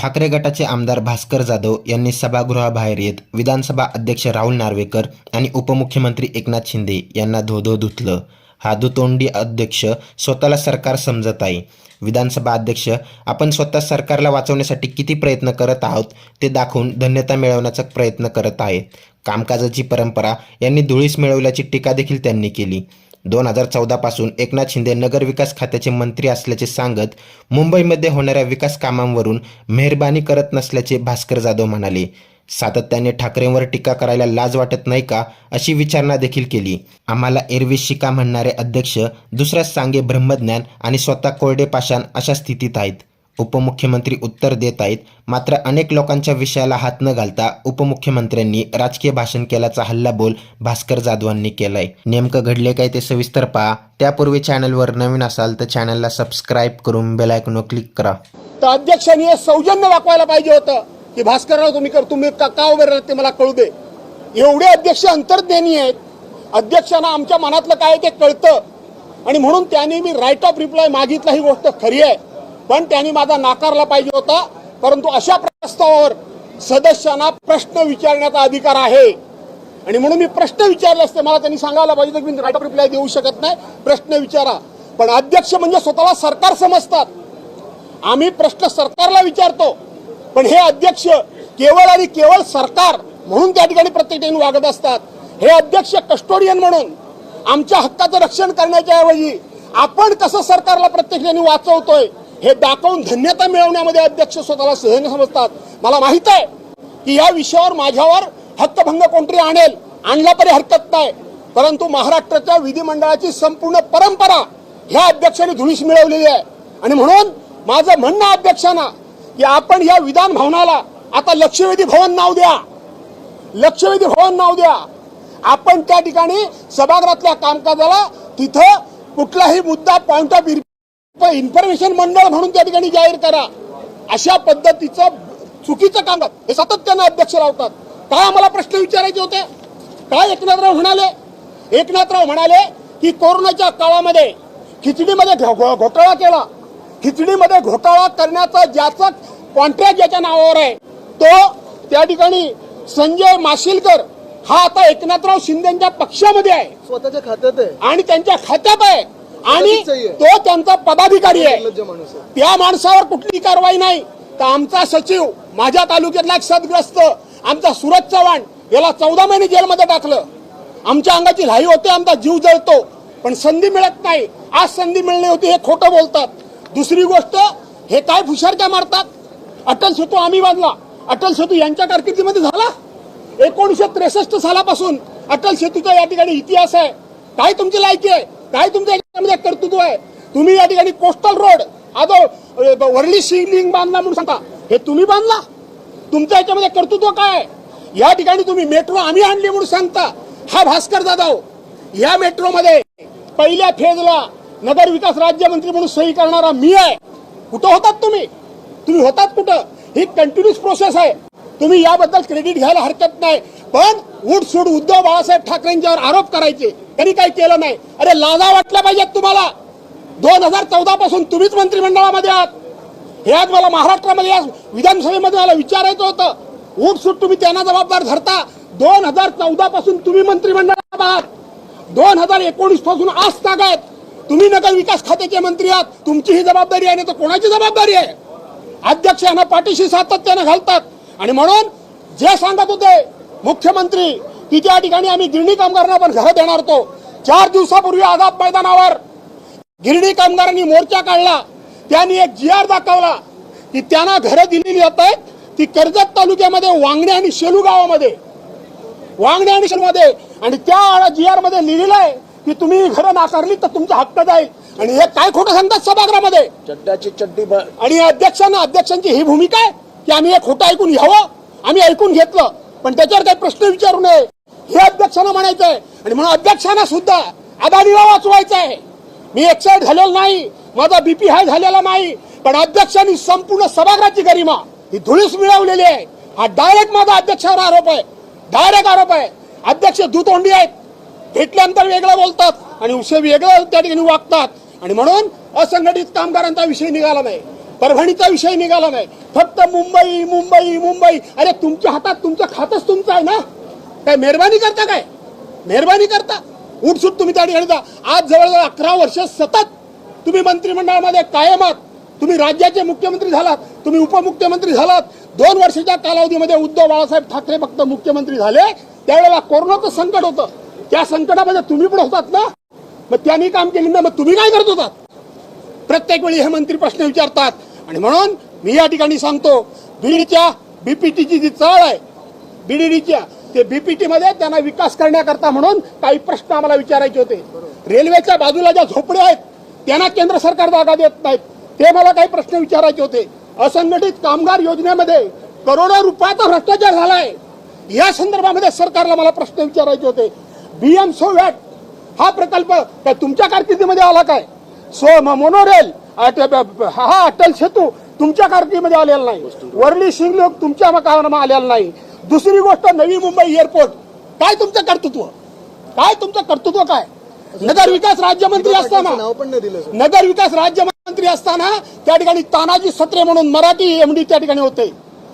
ठाकरे गटाचे आमदार भास्कर जाधव यांनी सभागृहाबाहेर येत विधानसभा अध्यक्ष राहुल नार्वेकर आणि उपमुख्यमंत्री एकनाथ शिंदे यांना धोधो धुतलं. हा दुतोंडी अध्यक्ष स्वतःला सरकार समजत आहे. विधानसभा अध्यक्ष आपण स्वतः सरकारला वाचवण्यासाठी किती प्रयत्न करत आहोत ते दाखवून धन्यता मिळवण्याचा प्रयत्न करत आहेत कामकाजाची परंपरा यांनी धुळीस मिळवल्याची टीका देखील त्यांनी केली. दोन हजार चौदापासून एकनाथ शिंदे नगरविकास खात्याचे मंत्री असल्याचे सांगत मुंबईमध्ये होणाऱ्या विकास कामांवरून मेहरबानी करत नसल्याचे भास्कर जाधव म्हणाले. सातत्याने ठाकरेंवर टीका करायला लाज वाटत नाही का अशी विचारणा देखील केली. आम्हाला एरवी शिका म्हणणारे अध्यक्ष दुसऱ्याच सांगे ब्रह्मज्ञान आणि स्वतः कोरडे पाषाण अशा स्थितीत आहेत. उपमुख्यमंत्री उत्तर देत आहेत. मात्र अनेक लोकांच्या विषयाला हात न घालता उपमुख्यमंत्र्यांनी राजकीय भाषण केल्याचा हल्ला बोल भास्कर जाधवांनी केलाय. नेमकं घडले काय ते सविस्तर पहा. त्यापूर्वी चॅनलवर नवीन असाल तर चॅनलला सबस्क्राईब करून बेल क्लिक करा. तर अध्यक्षांनी हे सौजन्य दाखवायला पाहिजे होतं की भास्करराव तुम्ही कर तुम्ही का का उभे राहिलात ते मला कळू दे. एवढे अध्यक्ष अंतर्ज्ञानी आहेत. अध्यक्षांना आमच्या मनातलं काय ते कळतं. आणि म्हणून त्यांनी मी राईट ऑफ रिप्लाय मागितला ही गोष्ट खरी आहे. पण त्यांनी माझा नाकारला पाहिजे होता. परंतु अशा प्रस्तावावर सदस्यांना प्रश्न विचारण्याचा अधिकार आहे. आणि म्हणून मी प्रश्न विचारले असते. मला त्यांनी सांगायला पाहिजे होतं मी राईट रिप्लाय देऊ शकत नाही. प्रश्न विचारा. पण अध्यक्ष म्हणजे स्वतःला सरकार समजतात. आम्ही प्रश्न सरकारला विचारतो. पण हे अध्यक्ष केवळ आणि केवळ सरकार म्हणून त्या ठिकाणी प्रत्येक ठिकाणी वागत असतात. हे अध्यक्ष कस्टोडियन म्हणून आमच्या हक्काचं रक्षण करण्याच्या ऐवजी आपण कसं सरकारला प्रत्येक ठिकाणी वाचवतोय? हे दाखवून धन्यता मिळवण्यामध्ये अध्यक्ष स्वतःला सहन समजतात. मला माहीत आहे की या विषयावर माझ्यावर हक्कभंग कोणतरी आणेल आणला तरी हरकत नाही. परंतु महाराष्ट्राच्या विधिमंडळाची संपूर्ण परंपरा ह्या अध्यक्षांनी धुळीस मिळवलेली आहे. आणि म्हणून माझं म्हणणं अध्यक्षांना की आपण या विधान भवनाला आता लक्षवेधी भवन नाव द्या. लक्षवेधी भवन नाव द्या. आपण त्या ठिकाणी सभागृहातल्या कामकाजाला तिथं कुठलाही मुद्दा पॉइंट ऑफ इन्फॉर्मेशन मंडळ म्हणून त्या ठिकाणी जाहीर करा. अशा पद्धतीचं चुकीचं कामकाज हे सातत्यानं अध्यक्ष लावतात. काय आम्हाला प्रश्न विचारायचे होते? काय एकनाथराव म्हणाले? एकनाथराव म्हणाले की कोरोनाच्या काळामध्ये खिचडीमध्ये घोटाळा केला. खिचडीमध्ये घोटाळा करण्याचा ज्याचा कॉन्ट्रॅक्ट ज्याच्या नावावर आहे तो त्या ठिकाणी संजय माशिलकर हा आता एकनाथराव शिंदेच्या पक्षामध्ये आहे. स्वतःच्या खात्यात आहे. आणि त्यांच्या खात्यात आहे. आणि. तो त्यांचा पदाधिकारी आहे. त्या माणसावर कुठली कारवाई नाही. तर आमचा सचिव माझ्या तालुक्यातला एक सदग्रस्त आमचा सुरज चव्हाण याला चौदा महिने जेलमध्ये टाकलं. आमच्या अंगाची लाही होते आमचा जीव जळतो. पण संधी मिळत नाही. आज संधी मिळली होती हे खोटं बोलतात. दुसरी गोष्ट हे काय फुशारक्या मारतात? अटल सेतू आम्ही बांधला. अटल सेतू यांच्या कारकिर्दीमध्ये झाला? एकोणीशे त्रेसष्ट सालापासून अटल सेतूचा या ठिकाणी इतिहास आहे. काय तुमची लायकी आहे? काय तुमच्या याच्यामध्ये कर्तृत्व आहे. तुम्ही या ठिकाणी कोस्टल रोड आदो अ, वरली शिवलिंग बांधला म्हणून सांगता. हे तुम्ही बांधला? तुमच्या याच्यामध्ये कर्तृत्व काय आहे? या ठिकाणी तुम्ही मेट्रो आम्ही आणली म्हणून सांगता. हा भास्कर जाधव या मेट्रोमध्ये पहिल्या फेजला नगर विकास राज्यमंत्री म्हणून सही करणारा मी आहे. कुठं होतात तुम्ही? तुम्ही होतात कुठं? ही कंटिन्युअस प्रोसेस आहे. तुम्ही याबद्दल क्रेडिट घ्यायला हरकत नाही. पण उठ सूड उद्धव बाळासाहेब ठाकरेंच्यावर आरोप करायचे. त्यांनी काही केलं नाही? अरे लाजा वाटल्या पाहिजेत तुम्हाला. दोन हजार चौदा पासून तुम्हीच मंत्रिमंडळामध्ये आहात. हे आज मला महाराष्ट्रामध्ये या विधानसभेमध्ये मला विचारायचं होतं. उठसूट तुम्ही त्यांना जबाबदार धरता. दोन हजार चौदा पासून तुम्ही मंत्रिमंडळात आहात. दोन हजार एकोणीसपासून आज तागायत तुम्ही नगर विकास खात्याचे मंत्री आहात. तुमची ही जबाबदारी आहे नाही तर कोणाची जबाबदारी आहे? अध्यक्ष यांना पाठीशी सातत्यानं घालतात. आणि म्हणून जे सांगत होते मुख्यमंत्री की त्या ठिकाणी आम्ही गिरणी कामगारांना पण घरं देणार होतो. चार दिवसापूर्वी आझाद मैदानावर गिरणी कामगारांनी मोर्चा काढला. त्यांनी एक जी आर दाखवला की त्यांना घरं दिलेली जात आहेत ती कर्जत तालुक्यामध्ये वांगणे आणि शेलू गावामध्ये. वांगणे आणि शेलूमध्ये. आणि त्या जी आरमध्ये लिहिलेलं आहे की तुम्ही घरं नाकारली तर तुमचा हक्क जाईल. आणि हे काय खोटं सांगतात सभागृहामध्ये? चड्ड्याची चड्डी आणि अध्यक्षांना अध्यक्षांची ही भूमिका आहे की आम्ही हे खोटं ऐकून घ्यावं? आम्ही ऐकून घेतलं. पण त्याच्यावर काही प्रश्न विचारू नये. हे अध्यक्षांना म्हणायचं आहे आणि म्हणून अध्यक्षांना सुद्धा अदानीला वाचवायचं आहे मी एक्साइट झालेलो नाही माझा बीपी हाय झालेला नाही पण अध्यक्षांनी संपूर्ण सभागृहाची गरिमा ही धुळीस मिळवलेली आहे. हा डायरेक्ट माझा अध्यक्षावर आरोप आहे. डायरेक्ट आरोप आहे. अध्यक्ष दुतोंडी आहेत. भेटल्यानंतर वेगळं बोलतात आणि उसे वेगळं त्या ठिकाणी वागतात. आणि म्हणून असंघटित कामगारांचा विषय निघाला नाही. परभणीचा विषय निघाला नाही. फक्त मुंबई मुंबई मुंबई. अरे तुमच्या हातात तुमचं खातच तुमचं आहे ना? काय मेहरबानी करता काय? मेहरबानी करता? उठसूट तुम्ही त्या ठिकाणी जा. आज जवळजवळ अकरा वर्ष सतत तुम्ही मंत्रिमंडळामध्ये कायम आहात. तुम्ही राज्याचे मुख्यमंत्री झालात. तुम्ही उपमुख्यमंत्री झालात. दोन वर्षाच्या कालावधीमध्ये उद्धव बाळासाहेब ठाकरे फक्त मुख्यमंत्री झाले. त्यावेळेला कोरोनाचं संकट होतं. त्या संकटामध्ये तुम्ही पण होतात ना? मग त्यांनी काम केले ना मग तुम्ही काय करत होतात? प्रत्येक वेळी हे मंत्री प्रश्न विचारतात. आणि म्हणून मी या ठिकाणी सांगतो बीडच्या बीपीटीची जी चळ आहे बीडीडीच्या ते बीपीटी मध्ये त्यांना विकास करण्याकरता म्हणून काही प्रश्न आम्हाला विचारायचे होते. रेल्वेच्या बाजूला ज्या झोपड्या आहेत त्यांना केंद्र सरकार जागा देत नाहीत. ते मला काही प्रश्न विचारायचे होते. असंघटित कामगार योजनेमध्ये करोडो रुपयाचा भ्रष्टाचार झालाय. या संदर्भामध्ये सरकारला मला प्रश्न विचारायचे होते. बीएम सोवॅट हा प्रकल्प काय तुमच्या कारकिर्दीमध्ये आला काय? सो म- मोनोरेल हा अटल सेतू तुमच्या कारकिर्दीमध्ये आलेला नाही. वरली शिंगलोक तुमच्या काळामध्ये आलेला नाही. दुसरी गोष्ट नवी मुंबई एअरपोर्ट काय तुमचं कर्तृत्व? काय तुमचं कर्तृत्व काय? नगर विकास राज्यमंत्री असताना नाव पण नाही दिलं सर. नगर विकास राज्यमंत्री असताना त्या ठिकाणी तानाजी सत्रे म्हणून मराठी एमडी त्या ठिकाणी होते.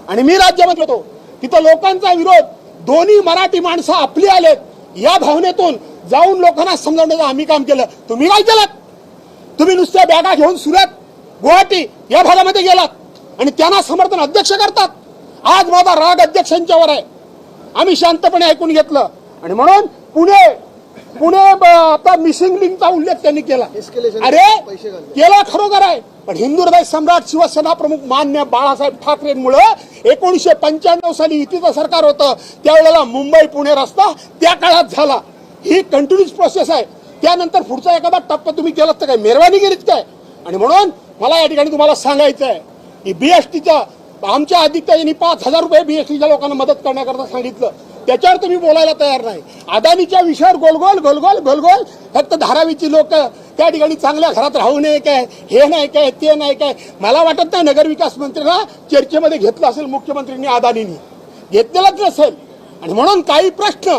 आणि मी राज्यमंत्री होतो. तिथं लोकांचा विरोध दोन्ही मराठी माणसं आपली आलेत. या भावनेतून जाऊन लोकांना समजावण्याचं आम्ही काम केलं. तुम्ही काय केलं तुम्ही नुसत्या बॅगा घेऊन सुरत गुवाहाटी या भागामध्ये गेलात. आणि त्यांना समर्थन अध्यक्ष करतात. आज माझा राग अध्यक्षांच्यावर आहे. आम्ही शांतपणे ऐकून घेतलं. आणि म्हणून पुणे पुणे ब- आता मिसिंग लिंकचा उल्लेख त्यांनी केला. अरे. केला खरोखर आहे. पण हिंदू हृदय सम्राट शिवसेना प्रमुख मान्य बाळासाहेब ठाकरेंमुळं एकोणीसशे पंच्याण्णव साली युतीचं सरकार होतं. त्यावेळेला मुंबई पुणे रस्ता त्या काळात झाला. ही कंटिन्युअस प्रोसेस आहे. त्यानंतर पुढचा एखादा टप्पा तुम्ही केलात तर काय? मेहरबानी केलीत काय? आणि म्हणून मला या ठिकाणी तुम्हाला सांगायचं आहे की बीएसटीच्या आमच्या आदित्य यांनी पाच हजार रुपये बीएसटीच्या लोकांना मदत करण्याकरता सांगितलं. त्याच्यावर तुम्ही बोलायला तयार नाही. अदानीच्या विषयावर गोलगोल गोलगोल गोलगोल फक्त धारावीची लोक त्या ठिकाणी चांगल्या घरात राहू नये काय हे नाही काय ते नाही काय. मला वाटत नाही नगरविकास मंत्र्यांना चर्चेमध्ये घेतलं असेल मुख्यमंत्र्यांनी अदानीनी. घेतलेलंच नसेल. आणि म्हणून काही प्रश्न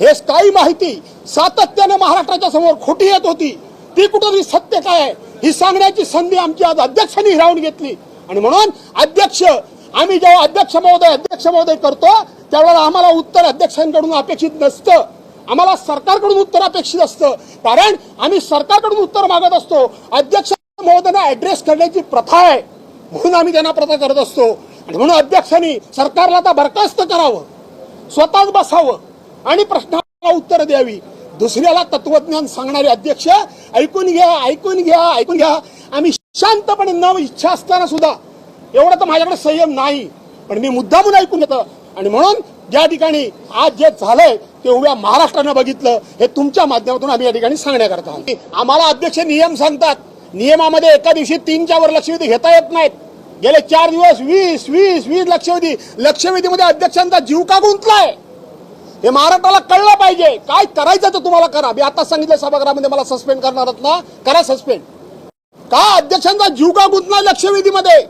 हे काही माहिती सातत्याने महाराष्ट्राच्या समोर खोटी येत होती. ती कुठंतरी सत्य काय आहे? ही सांगण्याची संधी आमची आज अध्यक्षांनी हिरावून घेतली. आणि म्हणून अध्यक्ष आम्ही जेव्हा अध्यक्ष महोदय अध्यक्ष महोदय करतो त्यावेळेला आम्हाला उत्तर अध्यक्षांकडून अपेक्षित नसतं. आम्हाला सरकारकडून उत्तर अपेक्षित असतं. कारण आम्ही सरकारकडून उत्तर मागत असतो. अध्यक्ष महोदयांना ऍड्रेस करण्याची प्रथा आहे. म्हणून आम्ही त्यांना प्रथा करत असतो. आणि म्हणून अध्यक्षांनी सरकारला आता बरखास्त करावं. स्वतःच बसावं. आणि प्रश्नाला उत्तर द्यावी. दुसऱ्याला तत्वज्ञान सांगणारे अध्यक्ष ऐकून घ्या ऐकून घ्या ऐकून घ्या. आम्ही शांतपणे न इच्छा असताना सुद्धा एवढं तर माझ्याकडे संयम नाही. पण मी मुद्दामून ऐकून घेतो आणि म्हणून ज्या ठिकाणी आज जे झालंय ते उभ्या महाराष्ट्रानं बघितलं हे तुमच्या माध्यमातून आम्ही या ठिकाणी सांगण्याकरता आम्हाला अध्यक्ष नियम सांगतात. नियमामध्ये एका दिवशी तीनच्या वर लक्षवेधी घेता येत नाहीत. गेले चार दिवस वीस वीस वीस लक्षवेधी. लक्षवेधीमध्ये अध्यक्षांचा जीव का गुंतलाय? हे महाराष्ट्राला कळलं पाहिजे. काय करायचं तर तुम्हाला करा. मी आता सांगितलं सभागृहामध्ये मला सस्पेंड करणार ना? करा सस्पेंड का अध्यक्षांचा जीव का गुंतला लक्षवेधीमध्ये?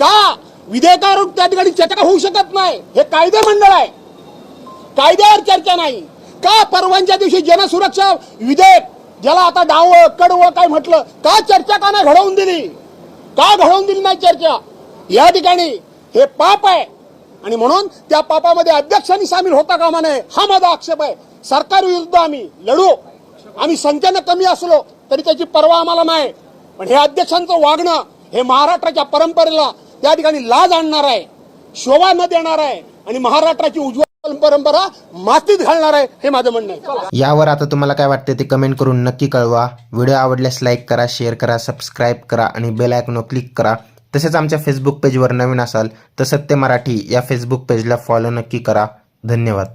का विधेयकावर त्या ठिकाणी चर्चा होऊ शकत नाही? हे कायदे मंडळ आहे. कायद्यावर चर्चा नाही. का परवानच्या दिवशी जनसुरक्षा विधेयक ज्याला आता डाव कडवं काय म्हटलं का चर्चा का नाही घडवून दिली? का घडवून दिली नाही चर्चा? या ठिकाणी हे पाप आहे. आणि म्हणून त्या पापामध्ये अध्यक्षांनी सामील होता कामा नये. हा माझा आक्षेप आहे. सरकार विरुद्ध आम्ही लढू. आम्ही संख्येनं कमी असलो तरी त्याची पर्वा आम्हाला नाही. पण हे अध्यक्षांचं वागणं हे महाराष्ट्राच्या परंपरेला त्या ठिकाणी लाज आणणार आहे शोभा न देणार आहे आणि महाराष्ट्राची उज्ज्वल परंपरा मातीत घालणार आहे हे माझं म्हणणं आहे. यावर आता तुम्हाला काय वाटतं ते कमेंट करून नक्की कळवा. व्हिडिओ आवडल्यास लाईक करा शेअर करा सबस्क्राईब करा आणि बेल आयकॉनवर क्लिक करा. तसेच आमच्या फेसबुक पेजवर नवीन असाल तर सत्य मराठी या फेसबुक पेजला फॉलो नक्की करा. धन्यवाद.